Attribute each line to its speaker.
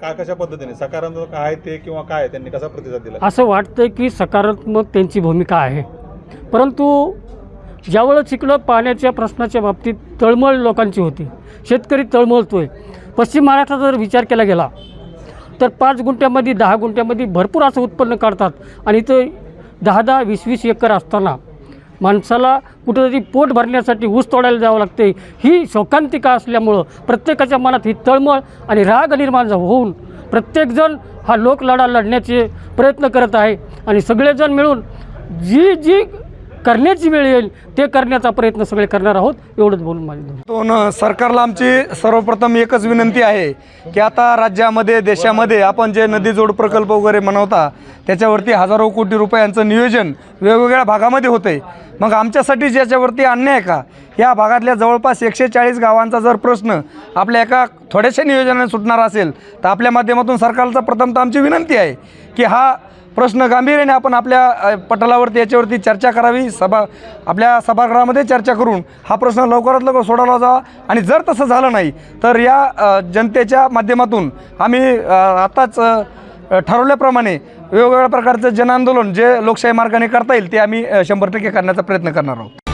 Speaker 1: का कशा पद्धतीने? सकारात्मक आहे ते किंवा काय त्यांनी कसा प्रतिसाद दिला?
Speaker 2: असं वाटतं की सकारात्मक त्यांची भूमिका आहे. परंतु ज्यावेळेस इकडं पाण्याच्या प्रश्नाच्या बाबतीत तळमळ लोकांची होती. शेतकरी तळमळतोय. पश्चिम महाराष्ट्राचा जर विचार केला गेला तर पाच गुंठ्यामध्ये दहा गुंठ्यामध्ये भरपूर असं उत्पन्न काढतात. आणि इथं दहा दहा वीस वीस एकर असताना माणसाला कुठेतरी पोट भरण्यासाठी ऊस तोडायला जावं लागते. ही शोकांतिका असल्यामुळं प्रत्येकाच्या मनात ही तळमळ आणि राग निर्माण होऊन प्रत्येकजण हा लोकलढा लढण्याचे प्रयत्न करत आहे. आणि सगळेजण मिळून जी जी करण्याची वेळ येईल ते करण्याचा प्रयत्न सगळे करणार आहोत एवढंच बोलून माझे दोन
Speaker 3: तो सरकारला आमची सर्वप्रथम एकच विनंती आहे की आता राज्यामध्ये देशामध्ये आपण जे नदी जोड प्रकल्प वगैरे मनवता त्याच्यावरती हजारो कोटी रुपयांचं नियोजन वेगवेगळ्या भागामध्ये होते मग आमच्यासाठी ज्याच्यावरती अन्याय आहे का? या भागातल्या जवळपास एकशे चाळीस गावांचा जर प्रश्न आपल्या एका थोड्याशा नियोजनाने सुटणार असेल तर आपल्या माध्यमातून सरकारचा प्रथमतः आमची विनंती आहे की हा प्रश्न गांभीर्याने आपण आपल्या पटलावरती याच्यावरती चर्चा करावी. सभा आपल्या सभागृहामध्ये चर्चा करून हा प्रश्न लवकरात लवकर सोडवला जावा. आणि जर तसं झालं नाही तर या जनतेच्या माध्यमातून आम्ही आताच ठरवल्याप्रमाणे वेगवेगळ्या प्रकारचं जनआंदोलन जे लोकशाही मार्गाने करता येईल ते आम्ही शंभर टक्के करण्याचा प्रयत्न करणार आहोत.